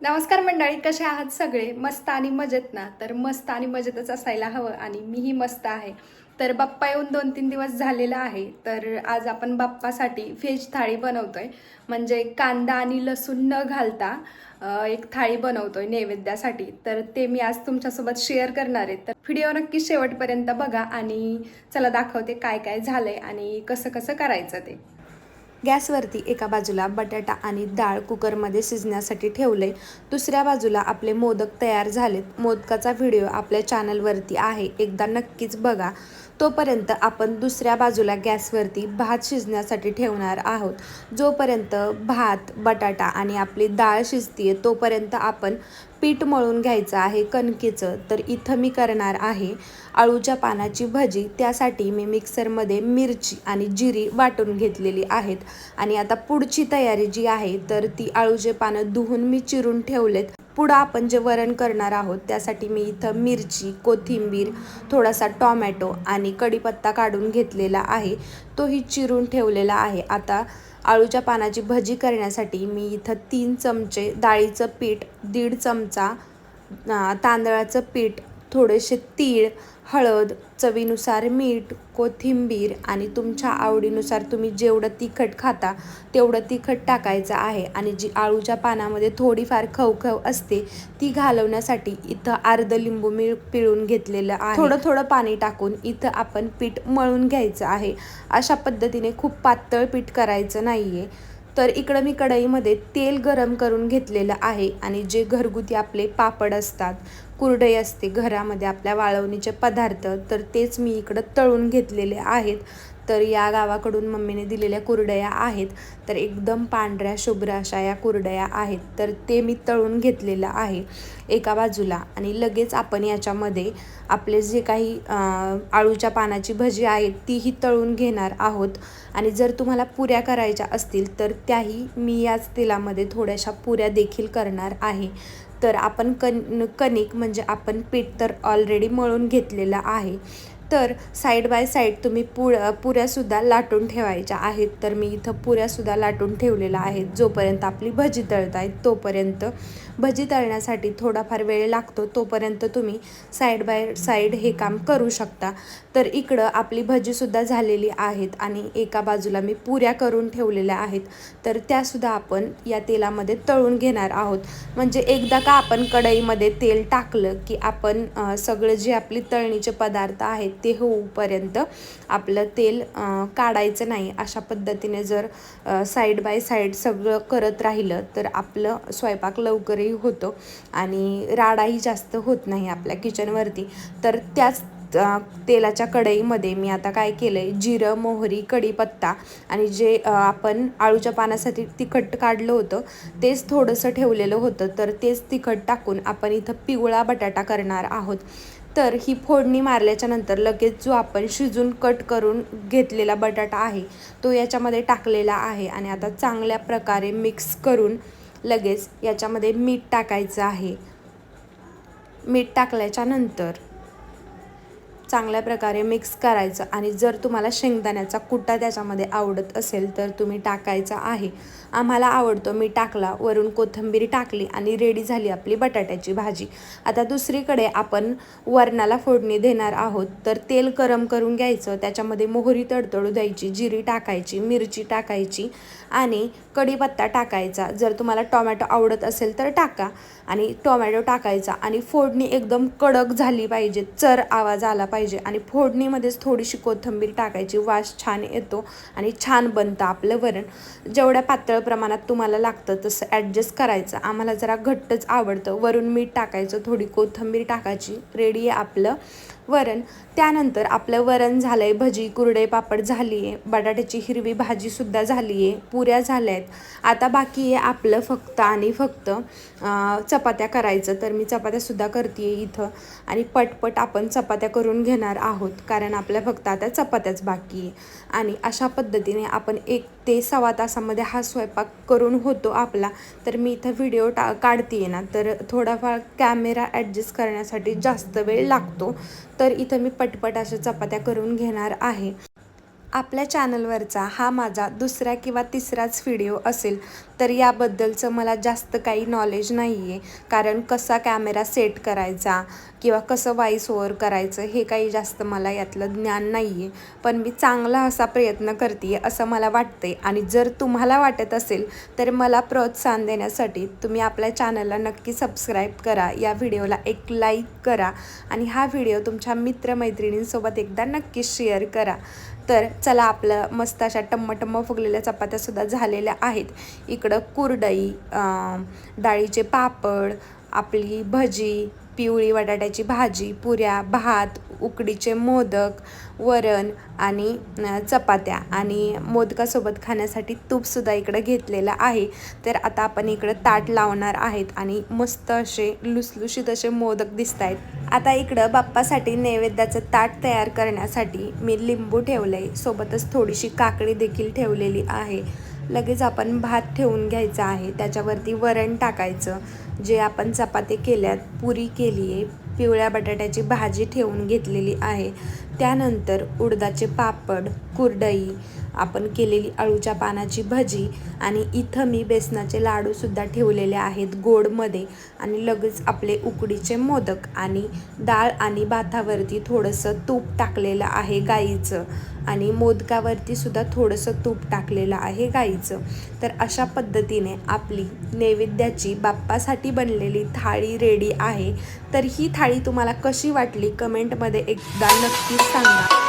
नमस्कार मंडळी कसे आहात सगळे? मस्त आणि मजेत ना? तर मस्त आणि मजेतच असायला हवं आणि मीही मस्त आहे. तर बाप्पा येऊन दोन तीन दिवस झालेला आहे. तर आज आपण बाप्पासाठी व्हेज थाळी बनवतोय. म्हणजे कांदा आणि लसूण न घालता एक थाळी बनवतोय नैवेद्यासाठी. तर ते मी आज तुमच्यासोबत शेअर करणार आहे. तर व्हिडिओ नक्की शेवटपर्यंत बघा आणि चला दाखवते काय काय झालंय आणि कसं कसं करायचं ते. गॅसवरती एका बाजूला बटाटा आणि डाळ कुकरमध्ये शिजण्यासाठी ठेवले. दुसऱ्या बाजूला आपले मोदक तयार झालेत. मोदकाचा व्हिडिओ आपल्या चॅनलवरती आहे. एकदा नक्कीच बघा. तोपर्यंत आपण दुसऱ्या बाजूला गॅसवरती भात शिजण्यासाठी ठेवणार आहोत. जोपर्यंत भात बटाटा आणि आपली डाळ शिजतीये तोपर्यंत आपण पीठ मळून घ्यायचं आहे कणकेचं. तर इथं मी करणार आहे आळूच्या पानाची भजी. त्यासाठी मी मिक्सरमध्ये मिरची आणि जिरी वाटून घेतलेली आहेत. आणि आता पुढची तयारी जी आहे तर ती आळूचे पानं धुवून मी चिरून ठेवलेत. पुढं आपण जे वरण करणार आहोत त्यासाठी मी इथं मिरची कोथिंबीर थोडासा टॉमॅटो आणि कढीपत्ता काढून घेतलेला आहे. तोही चिरून ठेवलेला आहे. आता आळूच्या पानाची भजी करण्यासाठी मी इथं तीन चमचे डाळीचं पीठ दीड चमचा तांदळाचं पीठ थोडेसे तीळ हळद चवीनुसार मीठ कोथिंबीर आणि तुमच्या आवडीनुसार तुम्ही जेवढं तिखट खाता तेवढं तिखट टाकायचं आहे. आणि जी आळूच्या पानामध्ये थोडीफार खवखव असते ती घालवण्यासाठी इथं अर्ध लिंबू मी पिळून घेतलेलं आहे. थोडं थोडं पाणी टाकून इथं आपण पीठ मळून घ्यायचं आहे. अशा पद्धतीने खूप पातळ पीठ करायचं नाही आहे तर इकडं मी कढईमध्ये तेल गरम करून घेतलेलं आहे. आणि जे घरगुती आपले पापड असतात कुरडई असते घरामध्ये आपल्या वाळवणीचे पदार्थ तर तेच मी इकडं तळून घेतलेले आहेत. तर या गावाकडून मम्मीने दिलेल्या कुरडया आहेत. तर एकदम पांढऱ्या शुभ्र अशा या कुरडया आहेत. तर ते मी तळून घेतलेलं आहे एका बाजूला. आणि लगेच आपण याच्यामध्ये आपले जे काही आळूच्या पानाची भजी आहेत तीही तळून घेणार आहोत. आणि जर तुम्हाला पुऱ्या करायच्या असतील तर त्याही मी याच तेलामध्ये थोड्याशा पुऱ्या देखील करणार आहे. तर आपण कण कणिक म्हणजे आपण पीठ तर ऑलरेडी मळून घेतलेलं आहे. तर साईड बाय साईड तुम्ही पु पुऱ्यासुद्धा लाटून ठेवायच्या आहेत. तर मी इथं पुऱ्यासुद्धा लाटून ठेवलेल्या आहेत जोपर्यंत आपली भजी तळतायत तोपर्यंत भजी तळण्यासाठी थोडाफार वेळ लागतो तोपर्यंत तुम्ही साईड बाय साईड हे काम करू शकता. तर इकडं आपली भजीसुद्धा झालेली आहेत आणि एका बाजूला मी पुऱ्या करून ठेवलेल्या आहेत. तर त्यासुद्धा आपण या तेलामध्ये तळून घेणार आहोत. म्हणजे एकदा का आपण कढईमध्ये तेल टाकलं की आपण सगळं जे आपली तळणीचे पदार्थ आहेत ते होऊपर्यंत आपलं तेल काढायचं नाही. अशा पद्धतीने जर साईड बाय साईड सगळं करत राहिलं तर आपलं स्वयंपाक लवकर लवकरही होतो आणि राडाही जास्त होत नाही आपल्या किचनवरती. तर त्याच तेलाच्या कढईमध्ये मी आता काय केलं आहे जिरं मोहरी कढीपत्ता आणि जे आपण आळूच्या पानासाठी तिखट काढलं होतं तेच थोडंसं ठेवलेलं होतं. तर तेच तिखट टाकून आपण इथं पिवळा बटाटा करणार आहोत. तर ही फोडणी मारल्याच्या नंतर लगेच जो आपण शिजून कट करून घेतलेला बटाटा आहे तो याच्यामध्ये टाकलेला आहे आणि आता चांगल्या प्रकारे मिक्स करून लगेच याच्यामध्ये मीठ टाकायचं आहे. मीठ टाकल्याच्या नंतर चांगल्या प्रकारे मिक्स करायचं आणि जर तुम्हाला शेंगदाण्याचा कुट्टा त्याच्यामध्ये आवडत असेल तर तुम्ही टाकायचा आहे. आम्हाला आवडतो मी टाकला वरून कोथिंबीर टाकली आणि रेडी झाली आपली बटाट्याची भाजी. आता दुसरीकडे आपण वरणाला फोडणी देणार आहोत. तर तेल गरम करून घ्यायचं त्याच्यामध्ये मोहरी तडतडू द्यायची जिरी टाकायची मिरची टाकायची आणि कढीपत्ता टाकायचा. जर तुम्हाला टोमॅटो आवडत असेल तर टाका आणि टोमॅटो टाकायचा आणि फोडणी एकदम कडक झाली पाहिजे चर आवाज आला पाहिजे आणि फोडणीमध्येच थोडीशी कोथिंबीर टाकायची वास छान येतो आणि छान बनतं आपलं वरण. जेवढ्या पातळ प्रमाणात तुम्हाला लागतं तसं ॲडजस्ट करायचं. आम्हाला जरा घट्टच आवडतं. वरून मीठ टाकायचं थोडी कोथिंबीर टाकायची रेडी आहे आपलं. वरण. त्यानंतर आपलं वरण झालं आहे भजी कुरडे पापड झाली आहे बटाट्याची हिरवी भाजीसुद्धा झाली आहे पुऱ्या झाल्या आहेत आता बाकी आहे आपलं फक्त आणि फक्त चपात्या करायचं. तर मी चपात्यासुद्धा करते इथं. आणि पटपट आपण चपात्या करून घेणार आहोत कारण आपल्या फक्त आता चपात्याच बाकी आहे. आणि अशा पद्धतीने आपण एक ते सव्वा तासामध्ये हा स्वयंपाक करून होतो आपला. तर मी इथं व्हिडिओ टा काढते ना तर थोडाफार कॅमेरा ॲडजस्ट करण्यासाठी जास्त वेळ लागतो. तर इथं मी पटपट अशा चपात्या करून घेणार आहे. आपल्या चॅनलवरचा हा माझा दुसरा किंवा तिसराच व्हिडिओ असेल तर याबद्दलचं मला जास्त काही नॉलेज नाही आहे कारण कसा कॅमेरा सेट करायचा किंवा कसं वाईस ओवर करायचं हे काही जास्त मला यातलं ज्ञान नाही आहे पण मी चांगला असा प्रयत्न करते असं मला वाटते आणि जर तुम्हाला वाटत असेल तर मला प्रोत्साहन देण्यासाठी तुम्ही आपल्या चॅनलला नक्की सबस्क्राईब करा. या व्हिडिओला एक लाईक करा. आणि हा व्हिडिओ तुमच्या मित्रमैत्रिणींसोबत एकदा नक्की शेअर करा. तर चला आपलं मस्त अशा टम्मटम्म फुगलेल्या चपात्यासुद्धा झालेल्या आहेत. इक इकडं कुरडई डाळीचे पापड आपली भजी पिवळी बटाट्याची भाजी पुऱ्या भात उकडीचे मोदक वरण आणि चपात्या. आणि मोदकासोबत खाण्यासाठी तूपसुद्धा इकडं घेतलेलं आहे. तर आता आपण इकडं ताट लावणार आहेत आणि मस्त असे लुसलुशीत असे मोदक दिसत आहेत. आता इकडं बाप्पासाठी नैवेद्याचं ताट तयार करण्यासाठी मी लिंबू ठेवलं आहे सोबतच थोडीशी काकडी देखील ठेवलेली आहे. लगेच आपण भात ठेवून घ्यायचा आहे. त्याच्यावरती वरण टाकायचं. जे आपण चपाती केल्यात पुरी केली आहे पिवळ्या बटाट्याची भाजी ठेवून घेतलेली आहे. त्यानंतर उडदाचे पापड कुरडई आपण केलेली अळूच्या पानाची भजी आणि इथं मी बेसनाचे लाडूसुद्धा ठेवलेले आहेत गोडमध्ये आणि लगेच आपले उकडीचे मोदक आणि डाळ आणि भातावरती थोडंसं तूप टाकलेलं आहे गाईचं. आणि मोदकावरती सुद्धा थोडंसं तूप टाकलेलं आहे गाईचं. तर अशा पद्धतीने आपली नैवेद्याची बाप्पासाठी बनलेली थाळी रेडी आहे. तर ही थाळी तुम्हाला कशी वाटली? कमेंटमध्ये एकदा नक्कीच सांगा.